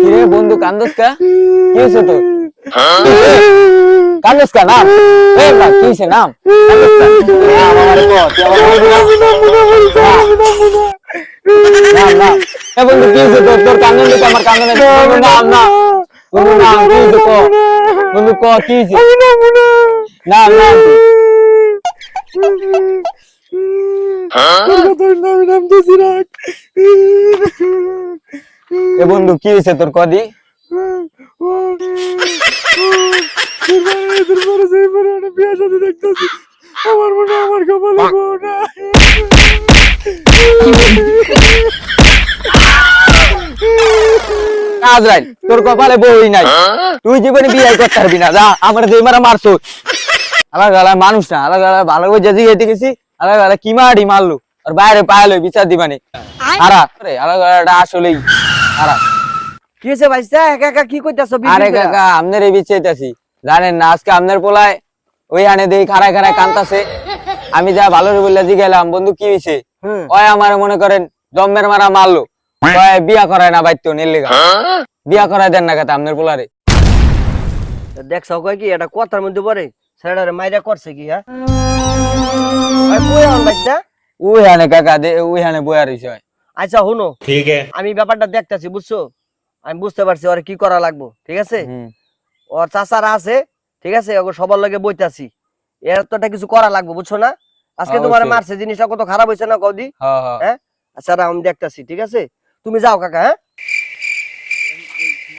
কিরে বন্ধু কান্দস কা কি হয়েছে তোর কান্দস কা নাম এ না কি হয়েছে নাম কান্দস কা নাম আমারে কো তুই আমার বন্ধু না নাম নাম এ বন্ধু কি হয়েছে তোর তোর কান্দন দেখে আমার কান্দন বন্ধু নাম না বন্ধু নাম কি হয়েছে কো বন্ধু কো কি হয়েছে নাম নাম কি? এ বন্ধু কি হয়েছে তোর কদি আমার মনে আমার কপালে বউ না আজরাইল তোর কপালে বই নাই। তুই জীবনে বিয়ে করতে পারবি না যা আমার যে মারা মারছো। আলাদা আলাদা মানুষ না আলাদা আলাদা ভালো করে যদি যেতে গেছি আলাদা আলাদা কি মারি মারলো? আর বাইরে পায়ালো বিচার দিবানে। আরে আলাদা আলাদা আসলেই হারা। কি হয়েছে একা একা কি করতেছো আরে কাকা আমনের এই জানেন না আজকে আমনের পোলায় ওই আনে দেই কান্তাছে। আমি যা ভালো বললে জি গেলাম বন্ধু কি হয়েছে ওই আমার মনে করেন জম্মের মারা মারলো। বিয়া করায় না বাইতো নেলেগা হ্যাঁ? বিয়া করায় দেন না কথা আমনের পোলারে। দেখছ কই কি এটা কথার মধ্যে পড়ে। ছেলেটারে মাইরা করছে কি হ্যাঁ? ওই কাকা দে ওই হানে বয়া রইছে আচ্ছা হুনো ঠিক আমি ব্যাপারটা দেখতেছি বুঝছ? আমি বুঝতে পারছি ওর কি করা লাগবো ঠিক আছে? ওর চাচারা আছে ঠিক আছে? ওকে সবার লগে বইতাছি। এর তো একটা কিছু করা লাগবো বুঝছ না? আজকে তোমার অবশ্যই। মারছে জিনিসটা কত খারাপ হয়েছে না কদি হ্যাঁ হ্যাঁ। হ্যাঁ? আচ্ছা আমি দেখতাছি ঠিক আছে? তুমি যাও কাকা হ্যাঁ?